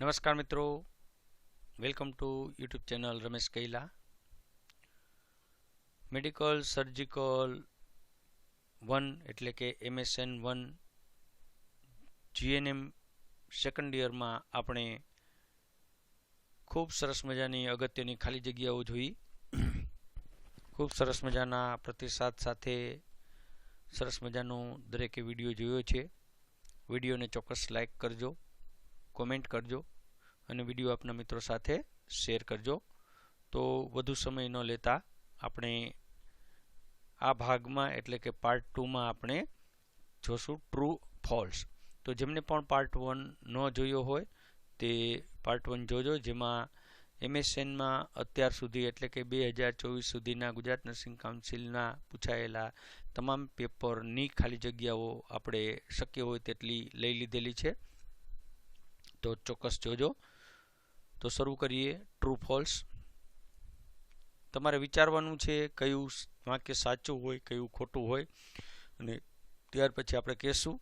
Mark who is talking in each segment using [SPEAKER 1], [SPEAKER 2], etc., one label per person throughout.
[SPEAKER 1] નમસ્કાર મિત્રો. Welcome to YouTube channel Ramesh Kaila. Medical surgical one એટલે કે એમએસએન વન જીએનએમ સેકન્ડ યરમાં આપણે ખૂબ સરસ મજાની અગત્યની ખાલી જગ્યાઓ જોઈ. ખૂબ સરસ મજાના પ્રતિસાદ સાથે સરસ મજાનો દરેકે વીડિયો જોયો છે. વિડીયોને ચોક્કસ લાઈક કરજો. કોમેન્ટ કરજો અને વીડિયો આપના મિત્રો સાથે શેર કરજો. તો વધુ સમય ન લેતા આપણે આ ભાગમાં, એટલે કે પાર્ટ ટુમાં આપણે જોશું ટ્રુ ફોલ્સ તો જેમને પણ પાર્ટ વન ન જોયો હોય, તે પાર્ટ વન જોજો, જેમાં એમએસએનમાં અત્યાર સુધી, એટલે કે બે હજાર ચોવીસ સુધીના ગુજરાત નર્સિંગ કાઉન્સિલના પૂછાયેલા તમામ પેપરની ખાલી જગ્યાઓ આપણે શક્ય હોય તેટલી લઈ લીધેલી છે. તો ચોક્કસ જોજો. તો શરૂ કરીએ. ટ્રુ ફોલ્સ તમારે વિચારવાનું છે કયું વાક્ય સાચું હોય, કયું ખોટું હોય. અને ત્યાર પછી આપણે કહેશું.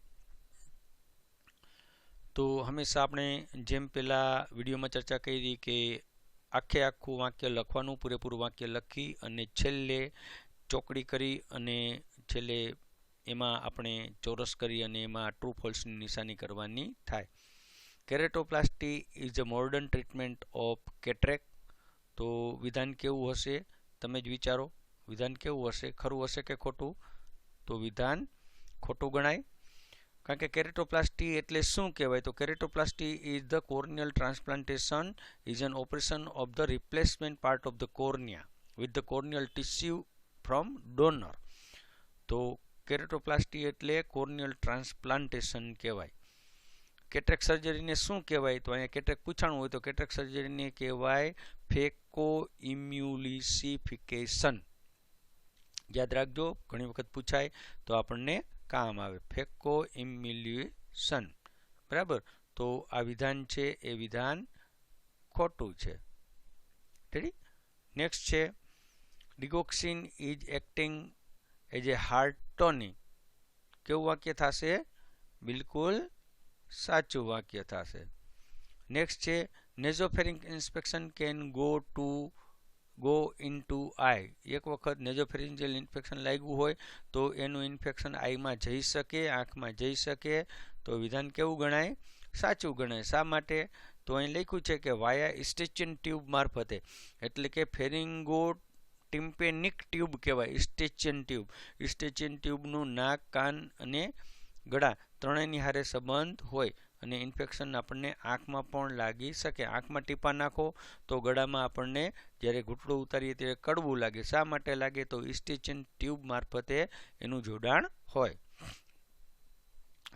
[SPEAKER 1] તો હંમેશા આપણે જેમ પહેલાં વિડીયોમાં ચર્ચા કરી કે આખે આખું વાક્ય લખવાનું, પૂરેપૂરું વાક્ય લખી અને છેલ્લે ચોકડી કરી અને છેલ્લે એમાં આપણે ચોરસ કરી અને એમાં ટ્રુ ફોલ્સની નિશાની કરવાની થાય. Keratoplasty is a modern treatment of cataract. તો વિધાન કેવું હશે? તમે જ વિચારો. વિધાન કેવું હશે? ખરું હશે કે ખોટું? તો વિધાન ખોટું ગણાય. કારણ કે કેરેટોપ્લાસ્ટી એટલે શું કહેવાય? તો keratoplasty is the corneal transplantation, is an operation of the replacement part of the cornea, with the corneal tissue from donor. તો કેરેટોપ્લાસ્ટી એટલે કોર્નિયલ ટ્રાન્સપ્લાન્ટેશન કહેવાય. કેટ્રેક સર્જરીને શું કહેવાય? તો અહીંયા કેટ્રેક પૂછાણું હોય તો કેટ્રેક સર્જરીને કહેવાય ફેકો ઇમ્યુલિસિફિકેશન યાદ રાખજો, ઘણી વખત પૂછાય તો આપણને કામ આવે. ફેકો ઇમ્યુલ્યુશન બરાબર? તો આ વિધાન છે, એ વિધાન ખોટું છે. રેડી નેક્સ્ટ છે digoxin is acting as a heart tonic કેવું વાક્ય થશે? બિલકુલ સાચું વાક્ય થશે. નેક્સ્ટ છે nasopharyngeal inspection can go to, go in to eye. એક વખત નેઝોફેરિન્જિયલ ઇન્ફેક્શન લાગ્યું હોય, તો એનું ઇન્ફેક્શન આઈમાં જઈ શકે, આંખમાં જઈ શકે. તો વિધાન કેવું ગણાય? સાચું ગણાય. શા માટે? તો અહીં લખ્યું છે કે વાયા સ્ટેચિયન ટ્યુબ મારફતે. એટલે કે ફેરિંગો ટિમ્પેનિક ટ્યુબ કહેવાય, ઇસ્ટેચિન ટ્યુબ. ઇસ્ટેચિન ટ્યુબનું નાક, કાન અને ગળા. ત્રણેયની હારે સંબંધ હોય અને ઇન્ફેક્શન આપણને આંખમાં પણ લાગી શકે. આંખમાં ટીપા નાખો તો ગળામાં આપણને જ્યારે ઘૂંટડું ઉતારીએ ત્યારે કડવું લાગે. શા માટે લાગે? તો ઇસ્ટિચિન ટ્યુબ મારફતે એનું જોડાણ હોય.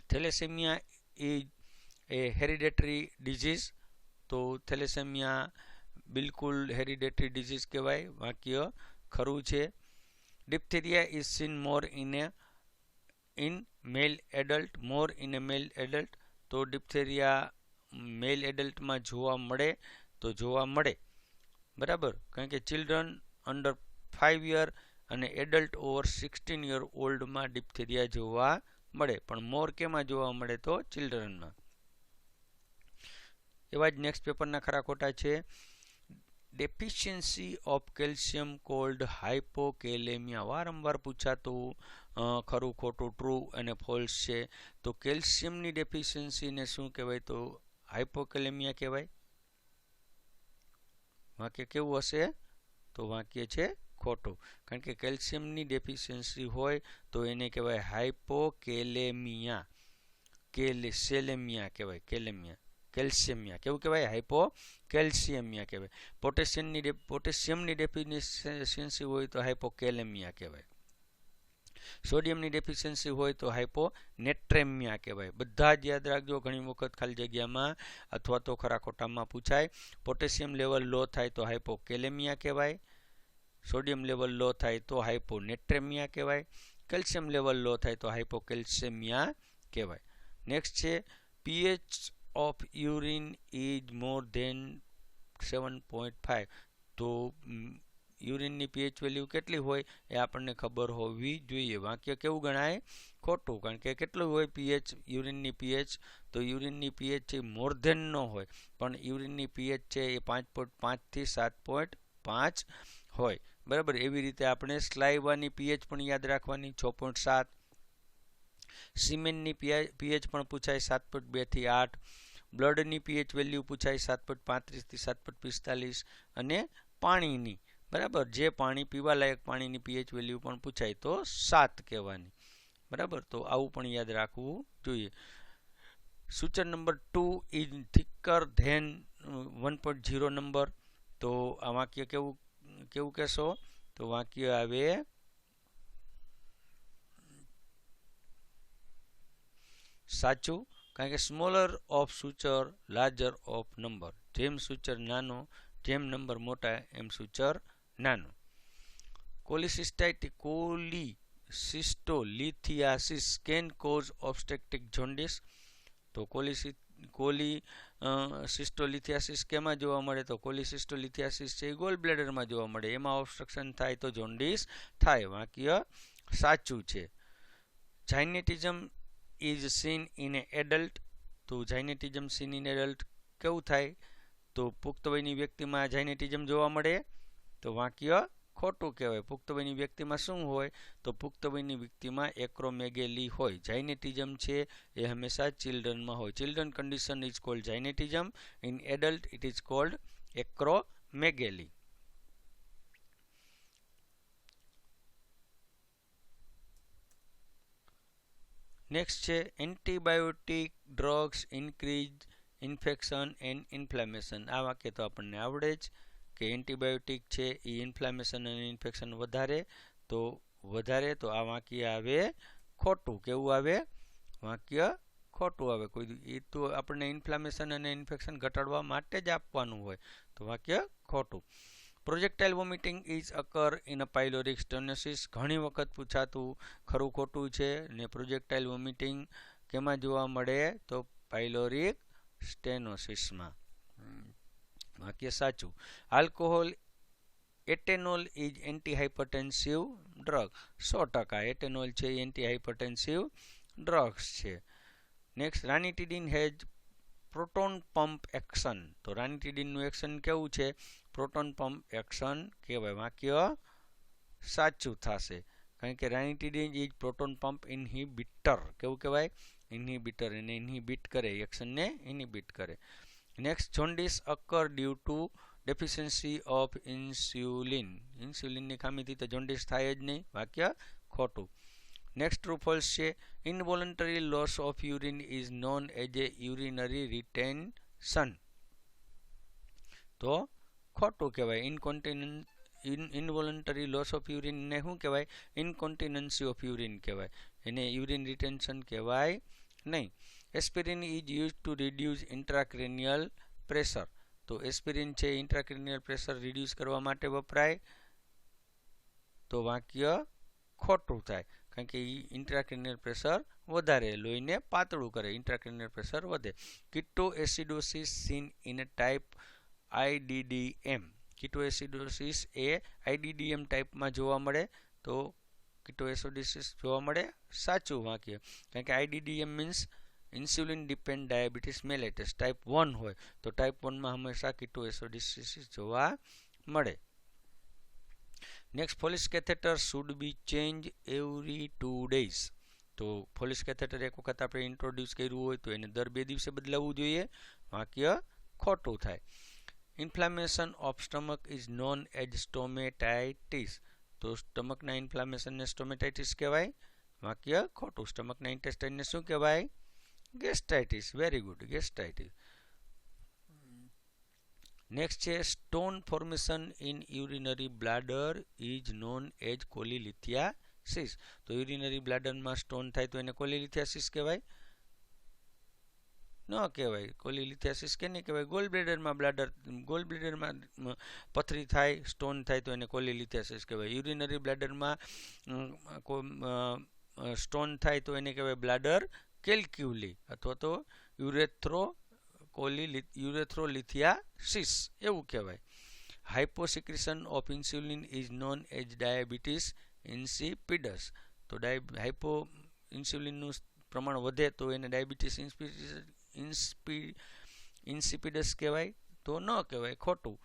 [SPEAKER 1] Thalassaemia a a hereditary disease. તો થેલેસેમિયા બિલકુલ હેરિડેટરી ડિઝીઝ કહેવાય. વાક્ય ખરું છે. Diphtheria is seen more in a in male adult more in a male adult તો ડિપ્થેરિયા મેલ એડલ્ટમાં જોવા મળે, તો જોવા મળે. બરાબર? કારણ કે ચિલ્ડ્રન અંડર ફાઇવ યર અને એડલ્ટ ઓવર સિક્સટીન યર ઓલ્ડમાં ડિપ્થેરિયા જોવા મળે. પણ મોર કેમાં જોવા મળે તો ચિલ્ડ્રનમાં એવા જ નેક્સ્ટ પેપરના ખરા ખોટા છે. Deficiency of calcium called hypokalemia વારંવાર પૂછાતું ખરું, ખોટું ટ્રુ અને ફોલ્સ છે. તો કેલ્શિયમની ડેફિશિયન્સીને શું કહેવાય? તો હાઇપોકેલેમિયા કહેવાય. વાક્ય કેવું હશે? તો વાક્ય છે ખોટું. કારણ કે કેલ્શિયમની ડેફિશિયન્સી હોય તો એને કહેવાય હાઇપોકેલેમિયા કેલેસેલેમિયા કહેવાય, કેલેમિયા. કેલ્શિયમિયા. કેવું કહેવાય? હાઇપો કેલ્શિયમિયા કહેવાય. પોટેશિયમની પોટેશિયમની ડેફિશિયન્સી હોય તો હાઇપોકેલેમિયા કહેવાય. સોડિયમની ડેફિશિયન્સી હોય તો હાઇપોનેટ્રેમિયા કહેવાય. બધા જ યાદ રાખજો, ઘણી વખત ખાલી જગ્યામાં અથવા તો ખરા ખોટામાં પૂછાય, પોટેશિયમ લેવલ લો થાય તો હાઇપોકેલેમિયા કહેવાય, સોડિયમ લેવલ લો થાય તો હાઇપોનેટ્રેમિયા કહેવાય, કેલ્શિયમ લેવલ લો થાય તો હાઇપોકેલ્શિયમિયા કહેવાય. નેક્સ્ટ છે, pH of urine is more than seven point five તો યુરિનની પીએચ વેલ્યુ કેટલી હોય એ આપણને ખબર હોવી જોઈએ. વાક્ય કેવું ગણાય? ખોટું. કારણ કે કેટલું હોય પીએચ યુરિનની પીએચ તો યુરિનની પીએચ છે મોર ધેન ન હોય. પણ યુરિનની પીએચ છે એ પાંચ પોઈન્ટ પાંચથી સાત પોઈન્ટ પાંચ હોય. બરાબર? એવી રીતે આપણે સ્લાઇવાની પીએચ પણ યાદ રાખવાની. છ પોઈન્ટ સાત. સિમેન્ટની પીએચ પણ પૂછાય સાત પોઈન્ટ બેથી આઠ. બ્લડની પીએચ વેલ્યુ પૂછાય સાત પોઈન્ટ પાંત્રીસથી સાત પોઈન્ટ પિસ્તાલીસ. અને પાણીની. બરાબર? જે પાણી પીવાલાયક પાણીની પીએચ વેલ્યુ પણ પૂછાય તો સાત કહેવાની. બરાબર? તો આવું પણ યાદ રાખવું જોઈએ. સૂચન number two is thicker than one point zero number. તો આ વાક્ય કેવું કેવું કહેશો? તો વાક્ય આવે, સાચું, કારણ કે smaller of suture larger of number જેમ સૂચર નાનો, જેમ નંબર મોટા, એમ સૂચર નાનો. Cholecystitis cholecystolithiasis can cause obstructive jaundice. તો કોલિસી, કોલી સિસ્ટોલિથિયાસિસ કેમાં જોવા મળે? તો કોલિસિસ્ટોલિથિયાસિસ છે એ ગોલ બ્લેડરમાં જોવા મળે. એમાં ઓબ્સ્ટ્રક્શન થાય તો જોન્ડિસ થાય. વાક્ય સાચું છે. Gigantism is seen in adult. તો જાઇનેટિઝમ સીન ઇન એડલ્ટ કેવું થાય? તો પુખ્ત વયની વ્યક્તિમાં જાઇનેટિઝમ જોવા મળે. તો વાક્ય ખોટું કહેવાય. પુખ્તવયની વ્યક્તિમાં શું હોય? તો પુખ્ત વયની વ્યક્તિમાં એક્રોમેગેલી હોય. જાઇનેટિઝમ છે એ હંમેશા ચિલ્ડ્રનમાં હોય. Children condition is called gigantism. In adult it is called acromegaly. Next છે, antibiotic drugs increase infection and inflammation. આ વાક્ય તો આપણને આવડે જ. કે એન્ટીબાયોટિક છે એ ઇન્ફ્લામેશન અને ઇન્ફેક્શન વધારે, તો વધારે તો આ વાક્ય આવે ખોટું, કેવું આવે? વાક્ય ખોટું આવે. કોઈ એ તો આપણને ઇન્ફ્લામેશન અને ઇન્ફેક્શન ઘટાડવા માટે જ આપવાનું હોય, તો વાક્ય ખોટું. Projectile vomiting is occur in a pyloric stenosis ઘણી વખત પૂછાતું ખરું ખોટું છે, ને પ્રોજેક્ટાઇલ વોમિટિંગ કેમાં જોવા મળે? તો પાઇલોરિક સ્ટેનોસિસમાં વાક્ય સાચું? Alcohol atenolol is anti hypertensive drug સો ટકા એટેનોલ છે એન્ટી હાઇપરટેન્સિવ ડ્રગ્સ છે. Next ranitidine has proton pump action તો રાનિટીડિનનું એક્શન કેવું છે? પ્રોટોન પંપ એક્શન કહેવાય. વાક્ય સાચું થશે. કારણ કે ranitidine is proton pump inhibitor કેવું કહેવાય? ઇનહિબિટર એને ઇનહિબિટ કરે એક્શનને ઇનહિબિટ કરે. Next jaundice occur due to deficiency of insulin ઇન્સ્યુલિનની ખામીથી તો જોન્ડિસ થાય જ નહીં. વાક્ય ખોટું. નેક્સ્ટ ટ્રુ છે involuntary loss of urine is known as a urinary retention તો ખોટું કહેવાય. Incontinence in involuntary loss of યુરિનને શું કહેવાય? ઇનકોન્ટિનન્સી ઓફ યુરિન કહેવાય. એને યુરિન રિટેન્શન કહેવાય નહીં. Aspirin is use to reduce intracranial pressure તો એસ્પિરિન છે ઇન્ટ્રાક્રેનિયલ પ્રેશર રિડ્યુસ કરવા માટે વપરાય. તો વાક્ય ખોટું થાય. કારણ કે ઇન્ટ્રાક્રેનિયલ પ્રેશર વધારે, લોહીને પાતળું કરે. ઇન્ટ્રાક્રેનિયલ પ્રેશર વધે. Ketoacidosis seen in type IDDM ketoacidosis A IDDM ટાઈપમાં જોવા મળે. તો કિટો એસિડોસિસ જોવા મળે. સાચું વાક્ય. કારણ કે IDDM means insulin depend diabetes mellitus type one હોય તો ટાઈપ વનમાં હંમેશા કિટો એસિડોસિસ જોવા મળે next Foley's catheter should be change every two days તો ફોલિસ કેથેટર એક વખત આપણે ઇન્ટ્રોડ્યુસ કર્યું હોય તો એને દર બે દિવસે બદલાવવું જોઈએ વાક્ય ખોટું થાય inflammation of stomach is known as stomatitis તો સ્ટમકના ઇન્ફ્લામેશનને સ્ટોમેટાઇટિસ કહેવાય વાક્ય ખોટું સ્ટમકના ઇન્ટેસ્ટાઇનને શું કહેવાય gastritis very good gastritis next છે stone formation in urinary bladder is known as cholelithiasis તો યુરિનરી બ્લાડરમાં સ્ટોન થાય તો એને કોલિલિથિયાસિસ કહેવાય? ન કહેવાય. કોલિલિથિયાસિસ કે નહીં કહેવાય? ગોલ બ્લેડરમાં બ્લાડર ગોલ બ્લેડરમાં પથરી થાય સ્ટોન થાય તો એને કોલિલિથિયાસિસ કહેવાય. યુરિનરી બ્લાડરમાં સ્ટોન થાય તો એને કહેવાય બ્લાડર કેલ્ક્યુલી અથવા તો યુરેથ્રો કોલી યુરેથ્રોલિથિયાસિસ એવું કહેવાય. Hyposecretion of insulin is known as diabetes insipidus. તો ડાય હાઇપો ઇન્સ્યુલિનનું પ્રમાણ વધે તો એને ડાયાબિટીસ ઇન્સ્પી ઇન્સિપિડસ કહેવાય. તો ન કહેવાય, ખોટું.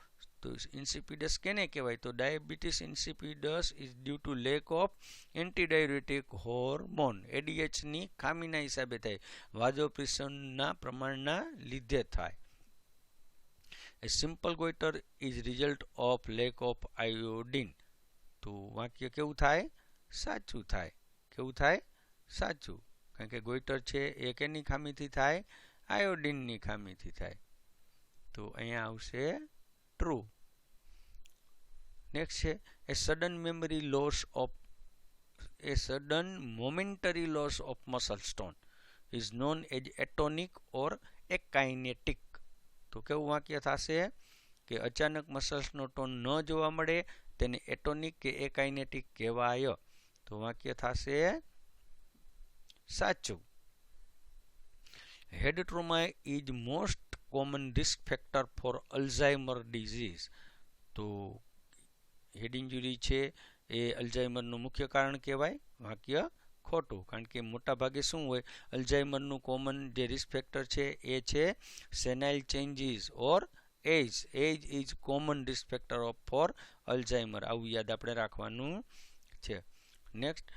[SPEAKER 1] તો ઇન્સિપિડસ કેને કહેવાય? તો diabetes insipidus is due to lack of antidiuretic hormone એડીએચની ખામીના હિસાબે થાય. વાજોપ્રિશનના પ્રમાણના લીધે થાય. A simple goitre is result of lack of iodine તો વાક્ય કેવું થાય? સાચું થાય. કેવું થાય? સાચું. કારણ કે ગોઈટર છે એ કેની ખામીથી થાય? આયોડિનની ખામીથી થાય. તો અહીંયા આવશે ટ્રુ નેક્સ્ટ છે, a sudden memory loss of a sudden momentary loss of muscle stone is known as atonic or akinetic તો કેવું વાક્ય થશે? કે અચાનક મસલ્સનો ટોન ન જોવા મળે, તેને એટોનિક કે એકાઇનેટિક કહેવાય. તો વાક્ય થશે સાચું. Head trauma is most common risk factor for Alzheimer disease તો હેડ ઇન્જુરી છે એ અલ્ઝાઇમરનું મુખ્ય કારણ કહેવાય, વાક્ય ખોટું. કારણ કે મોટા ભાગે શું હોય, અલ્ઝાઇમરનું કોમન જે રિસ્ક ફેક્ટર છે એ છે senile changes or age age is common risk factor of for Alzheimer. આવું યાદ આપણે રાખવાનું છે. Next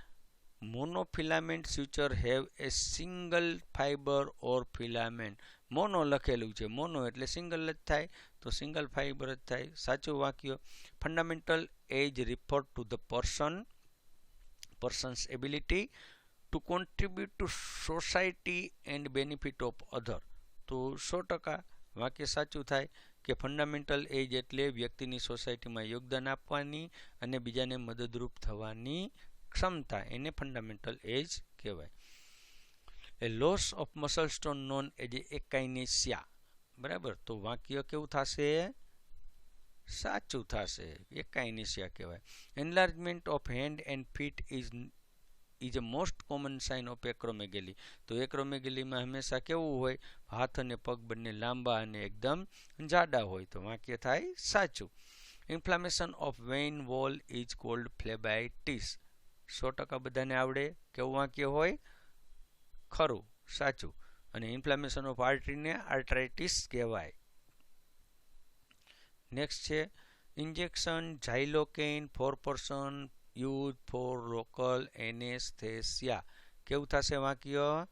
[SPEAKER 1] monofilament suture have a single fibre or filament mono લખેલું છે. મોનો એટલે સિંગલ જ થાય. તો સિંગલ ફાઇબર જ થાય. સાચું વાક્ય fundamental age refer to the person person's ability to contribute to society and benefit of other તો સો ટકા વાક્ય સાચું થાય કે ફંડામેન્ટલ એજ એટલે વ્યક્તિની સોસાયટીમાં યોગદાન આપવાની અને બીજાને મદદરૂપ થવાની ક્ષમતા. એને ફંડામેન્ટલ એજ કહેવાય. A loss of muscle stone known as akinesia બરાબર? તો વાક્ય કેવું થશે? સાચું થશે. એકાઇનેશિયા કહેવાય. Enlargement of hand and feet is is a most common sign of acromegaly તો એક્રોમેગેલીમાં હંમેશા કેવું હોય? હાથ અને પગ બંને લાંબા અને એકદમ જાડા હોય. તો વાક્ય થાય સાચું. Inflammation of vein wall is called phlebitis સો ટકા બધાને આવડે? કેવું વાક્ય હોય? ખરું. સાચું. અને ઇન્ફ્લામેશન ઓફ આર્ટરીને આર્ટ્રાઇટિસ કહેવાય. નેક્સ્ટ છે injection xylocaine for person use for local anaesthesia કેવું થશે વાક્ય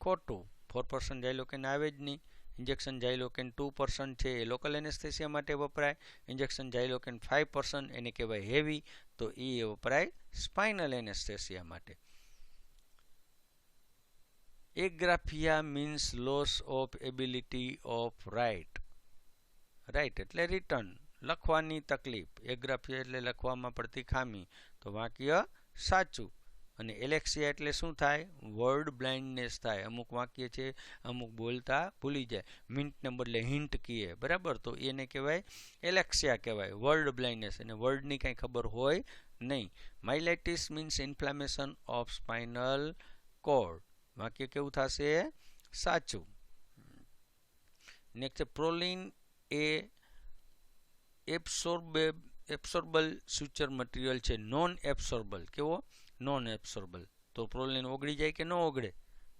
[SPEAKER 1] ખોટું. ફોર પર્સન ઝાઇલોકેન આવે જ નહીં. ઇન્જેક્શન ઝાઇલોકેન ટુ પર્સન છે, એ લોકલ એનેસ્થેસિયા માટે વપરાય. ઇન્જેક્શન ઝાઇલોકેન ફાઇવ પર્સન એને કહેવાય હેવી તો એ વપરાય સ્પાઇનલ એનેસ્થેસિયા માટે. Agraphia means loss of ability of write write એટલે રિટર્ન લખવાની તકલીફ. એગ્રાફિયા એટલે લખવામાં પડતી ખામી. તો વાક્ય સાચું. અને એલેક્સિયા એટલે શું થાય? વર્ડ બ્લાઇન્ડનેસ થાય. અમુક વાક્ય છે, અમુક બોલતા ભૂલી જાય. મિન્ટને બદલે હિન્ટ કીએ. બરાબર? તો એને કહેવાય એલેક્સિયા કહેવાય. વર્ડ બ્લાઇન્ડનેસ અને વર્ડની કાંઈ ખબર હોય નહીં. Myelitis means inflammation of spinal cord વાક્ય કેવું થશે? સાચું. નેક્સ્ટ પ્રોલિન એ એબ્સોર્બે એબ્સોર્બલ ફ્યુચર મટીરિયલ છે નોન એબ્સોર્બલ કેવો? નોન એબ્સોર્બલ તો પ્રોલિન ઓગળી જાય કે ન ઓગળે?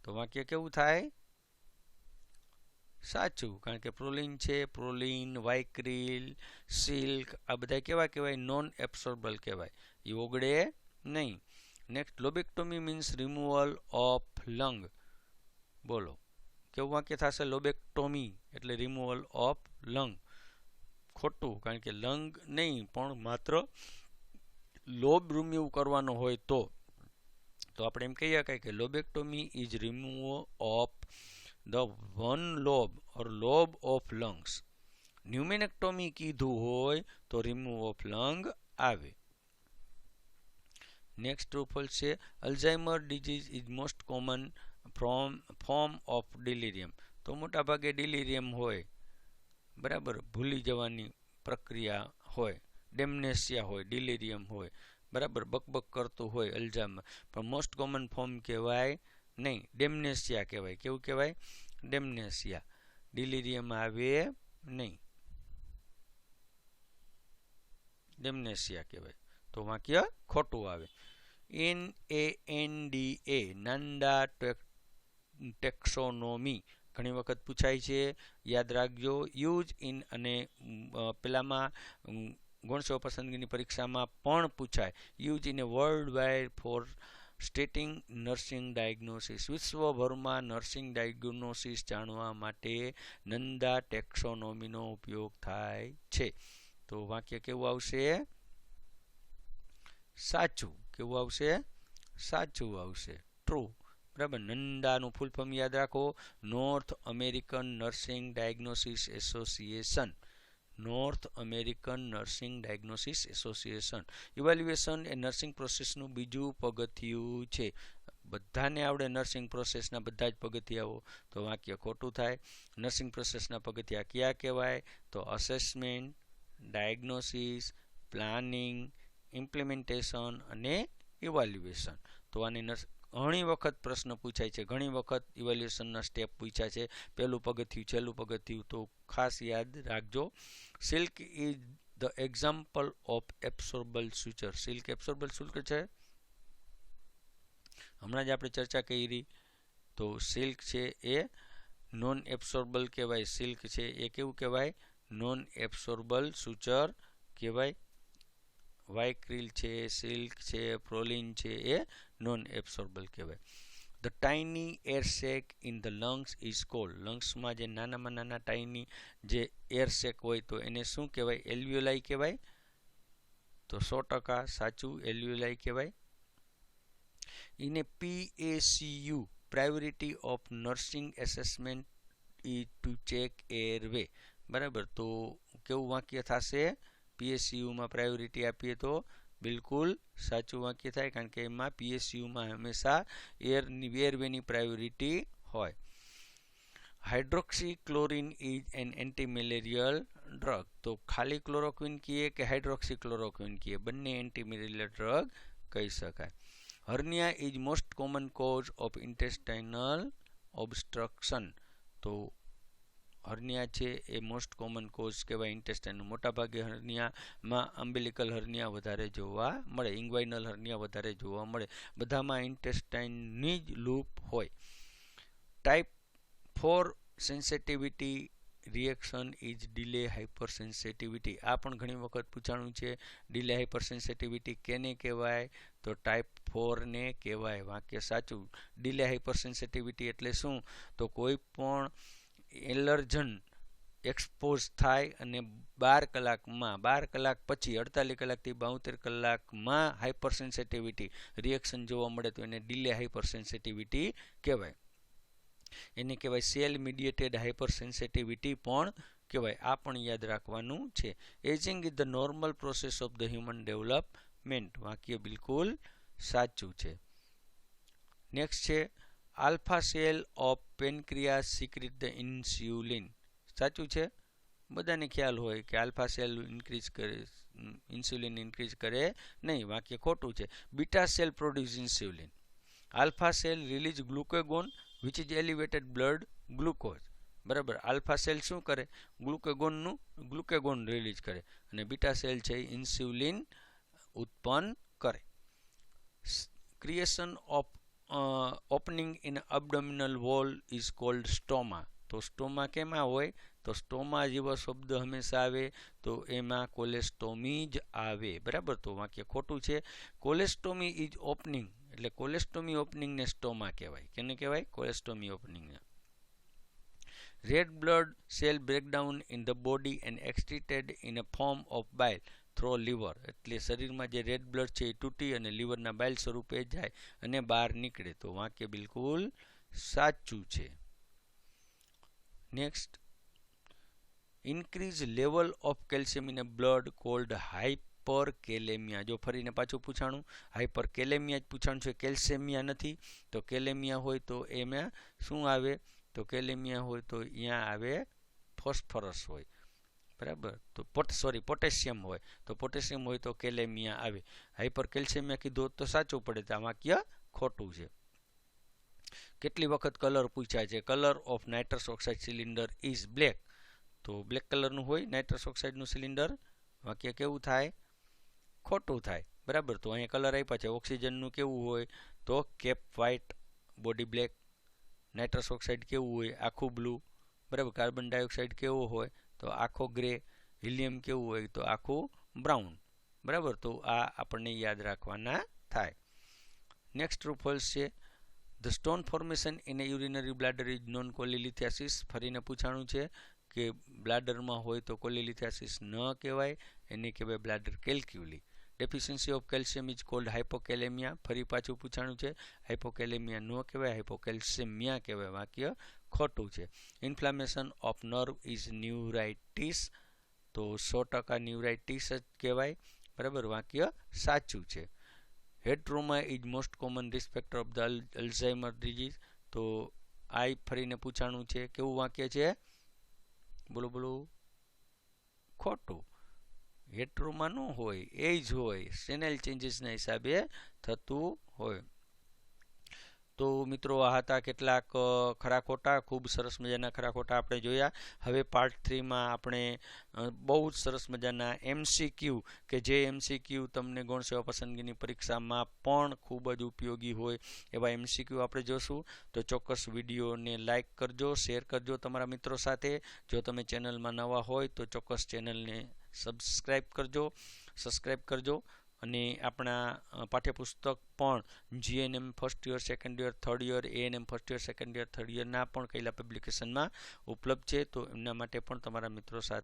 [SPEAKER 1] તો વાક્ય કેવું થાય? સાચું. કારણ કે પ્રોલિન છે પ્રોલિન વાઇક્રિલ સિલ્ક આ બધા કેવા કહેવાય? નોન એબ્સોર્બલ કહેવાય. એ ઓગળે નહીં. Next lobectomy means removal of lung બોલો કેવું વાક્ય થશે લોબેક્ટોમી એટલે રિમૂવલ ઓફ લંગ ખોટું કારણ કે લંગ નહીં પણ માત્ર લોબ રિમૂવ કરવાનો હોય તો તો આપણે એમ કહી શકાય કે lobectomy is remove of the one lobe or lobe of lungs pneumonectomy કીધું હોય તો રિમૂવ ઓફ લંગ આવે નેક્સ્ટ ટ્રુફલ છે Alzheimer disease is most common from form of delirium તો મોટા ભાગે ડિલિરિયમ હોય, બરાબર, ભૂલી જવાની પ્રક્રિયા હોય ડેમનેશિયા હોય ડિલિરિયમ હોય, બરાબર, બકબક કરતું હોય અલ્ઝાઇમર પણ મોસ્ટ કોમન ફોર્મ કહેવાય નહીં ડેમનેશિયા કહેવાય. કેવું કહેવાય? ડેમનેશિયા ડિલિરિયમ આવે નહીં. ડેમનેશિયા કહેવાય. તો વાક્ય ખોટું આવે. N A N D A, NANDA taxonomy. ઘણી વખત પૂછાય છે, યાદ રાખજો, યુઝ ઇન અને પેલામાં ગુણસો પસંદગીની પરીક્ષામાં પણ પૂછાય. Use in a world wide for stating nursing diagnosis. વિશ્વભરમાં નર્સિંગ ડાયગ્નોસિસ જાણવા માટે નંદા ટેક્સોનોમીનો ઉપયોગ થાય છે. તો વાક્ય કેવું આવશે? સાચું કેવું આવશે? સાચું આવશે. ટ્રુ બરાબર? નંદાનું ફૂલ ફોર્મ યાદ રાખો. North American Nursing Diagnosis Association North American Nursing Diagnosis Association evaluation એ નર્સિંગ પ્રોસેસનું બીજું પગથિયું છે. બધાને આવડે નર્સિંગ પ્રોસેસના બધા જ પગથિયાઓ. તો વાક્ય ખોટું થાય. નર્સિંગ પ્રોસેસના પગથિયા કયા કહેવાય? તો અસેસમેન્ટ ડાયગ્નોસિસ પ્લાનિંગ ઇમ્પ્લિમેન્ટેશન અને ઇવાલ્યુએશન તો આની ઘણી વખત પ્રશ્ન પૂછાય છે. ઘણી વખત ઇવેલ્યુએશનના સ્ટેપ પૂછ્યા છે. પહેલું પગથિયું, છેલ્લું પગથિયું. તો ખાસ યાદ રાખજો. Silk is the example of absorbable suture silk absorbable શુલ્ક છે? હમણાં જ આપણે ચર્ચા કરી. તો સિલ્ક છે એ નોન એબ્સોર્બલ કહેવાય. સિલ્ક છે એ કેવું કહેવાય? નોન એબ્સોર્બલ સૂચર કહેવાય. વાઇક્રિલ છે સિલ્ક છે પ્રોલિન છે, એ નોન એબ્સોર્બલ કહેવાય. The tiny air sac in the lungs is called લંગ્સમાં જે નાનામાં નાના ટાઇની જે એર શેક હોય તો એને શું કહેવાય? એલ્વ્યુલાઈ કહેવાય. તો સો ટકા સાચું એલ્વ્યુલાઈ કહેવાય. In a PACU priority of nursing assessment is to check airway બરાબર? તો કેવું વાક્ય થશે? પીએસસીયુમાં પ્રાયોરિટી આપીએ તો બિલકુલ સાચું વાક્ય થાય કારણ કે એમાં પીએસયુમાં હંમેશા એરની એરવેની પ્રાયોરિટી હોય hydroxy chlorine is an anti malarial drug તો ખાલી ક્લોરોક્વિન કહીએ કે હાઇડ્રોક્સી ક્લોરોક્વિન કહીએ બંને એન્ટી મેલેરિયલ ડ્રગ કહી શકાય hernia is most common cause of intestinal obstruction તો હર્નિયા છે એ મોસ્ટ કોમન કોઝ કહેવાય ઇન્ટેસ્ટાઇનનું મોટાભાગે હર્નિયામાં અમ્બિલિકલ હર્નિયા વધારે જોવા મળે ઇંગ્વાઇનલ હર્નિયા વધારે જોવા મળે. બધામાં ઇન્ટેસ્ટાઇનની જ લૂપ હોય. Type four sensitivity reaction is delay hyper sensitivity આ પણ ઘણી વખત પૂછાણું છે. ડિલે હાઇપર સેન્સિટિવિટી કેને કહેવાય? તો ટાઈપ ફોરને કહેવાય વાક્ય સાચું. ડિલે હાઇપર સેન્સિટિવિટી એટલે શું? તો કોઈ પણ એલર્જન એક્સપોઝ થાય અને બાર કલાકમાં, બાર કલાક પછી, અડતાલીસ કલાકથી બાઉતેર કલાકમાં હાઇપર સેન્સિટિવિટી રિએક્શન જોવા મળે તો એને ડિલે હાઇપર સેન્સિટિવિટી કહેવાય. એને કહેવાય સેલ મીડિયેટેડ હાઇપર સેન્સિટિવિટી પણ કહેવાય. આ પણ યાદ રાખવાનું છે. Ageing is the normal process of the human development. વાક્ય બિલકુલ સાચું છે. નેક્સ્ટ છે alpha cell of pancreas secrete the insulin. સાચું છે? બધાને ખ્યાલ હોય કે આલ્ફા સેલ ઇન્ક્રીઝ કરે, ઇન્સ્યુલિન ઇન્ક્રીઝ કરે નહીં, વાક્ય ખોટું છે. Beta cell produce insulin. Alpha cell release glucagon which is elevated blood glucose બરાબર? આલ્ફા સેલ શું કરે? ગ્લુકેગોનનું, ગ્લુકેગોન રિલીઝ કરે અને બીટા સેલ છે ઇન્સ્યુલિન ઉત્પન્ન કરે. Creation of opening in abdominal wall is called stoma તો સ્ટોમા કેમાં હોય? તો સ્ટોમા જેવો શબ્દ હંમેશા આવે, તો એમાં કોલેસ્ટોમી જ આવે. બરાબર? તો વાક્ય ખોટું છે. કોલેસ્ટોમી ઇઝ ઓપનિંગ એટલે કોલેસ્ટોમી ઓપનિંગને સ્ટોમા કહેવાય. કેને કહેવાય? Colostomy ઓપનિંગને red blood cell breakdown in the body and excreted in a form of bile through liver એટલે શરીરમાં જે રેડ બ્લડ છે એ તૂટી અને લીવરના બાઇલ સ્વરૂપે જાય અને બહાર નીકળે. તો વાક્ય બિલકુલ સાચું છે. Next increase level of calcium in blood called hyper kalemia જો ફરીને પાછું પૂછાણું હાઇપર કેલેમિયા જ પૂછાણું છે કેલ્શિયમિયા નથી. તો કેલેમિયા હોય તો એમાં શું આવે? તો કેલેમિયા હોય તો અહીંયા આવે ફોસ્ફરસ હોય. બરાબર? તો પોટ સોરી પોટેશિયમ હોય. તો પોટેશિયમ હોય તો કેલેમિયા આવે. હાઇપર કેલ્શિયમિયા કીધું તો સાચું પડે, તો આ વાક્ય ખોટું છે. કેટલી વખત કલર પૂછાય છે? Colour of nitrous oxide cylinder is black તો બ્લેક કલરનું હોય નાઇટ્રસ ઓક્સાઇડનું સિલિન્ડર વાક્ય કેવું થાય? ખોટું થાય. બરાબર? તો અહીંયા કલર આપ્યા છે. ઓક્સિજનનું કેવું હોય? તો cap white body black nitrous oxide કેવું હોય? આખું બ્લુ બરાબર? કાર્બન ડાયોક્સાઇડ કેવો હોય? તો આખો ગ્રે, હિલિયમ કેવું હોય તો આખું બ્રાઉન. બરાબર? તો આ આપણને યાદ રાખવાના થાય. નેક્સ્ટ ટ્રુ ફોલ્સ છે the stone formation in urinary bladder is known cholelithiasis ફરીને પૂછાણું છે કે બ્લાડરમાં હોય તો કોલિલિથિયાસિસ ન કહેવાય, એને કહેવાય bladder calculi deficiency of calcium is called hypokalemia ફરી પાછું પૂછાણું છે હાઇપોકેલેમિયા ન કહેવાય હાઇપોકેલ્શિયમિયા કહેવાય. વાક્ય ખોટું છે. Inflammation of nerve is neuritis તો સો ટકા ન્યુરાઇટિસ જ કહેવાય. બરાબર? વાક્ય સાચું છે. Head trauma is most common respecter of the Alzheimer disease તો આઈ ફરીને પૂછાણું છે, કેવું વાક્ય છે? બોલો બોલો. ખોટું. હેટ્રોમાં ન હોય, એ જ હોય. સેનેલ ચેન્જીસના હિસાબે થતું હોય. તો મિત્રો, આ હતા કેટલાક ખરા ખોટા, ખૂબ સરસ મજાના ખરા ખોટા આપણે જોયા. હવે પાર્ટ થ્રીમાં આપણે બહુ જ સરસ મજાના એમસીક્યુ કે જે એમસીક્યુ તમને ગૌણ સેવા પસંદગીની પરીક્ષામાં પણ ખૂબ જ ઉપયોગી હોય એવા એમસીક્યુ આપણે જોશું. તો ચોક્કસ વિડીયોને લાઇક કરજો, શેર કરજો તમારા મિત્રો સાથે. જો તમે ચેનલમાં નવા હોય તો ચોક્કસ ચેનલને સબસ્ક્રાઈબ કરજો સબસ્ક્રાઈબ કરજો. અને આપણા પાઠ્યપુસ્તક પણ GNM first year second year third year ANM first year second year third યરના પણ કઈલા પબ્લિકેશનમાં ઉપલબ્ધ છે. તો એમના માટે પણ તમારા મિત્રો સાથે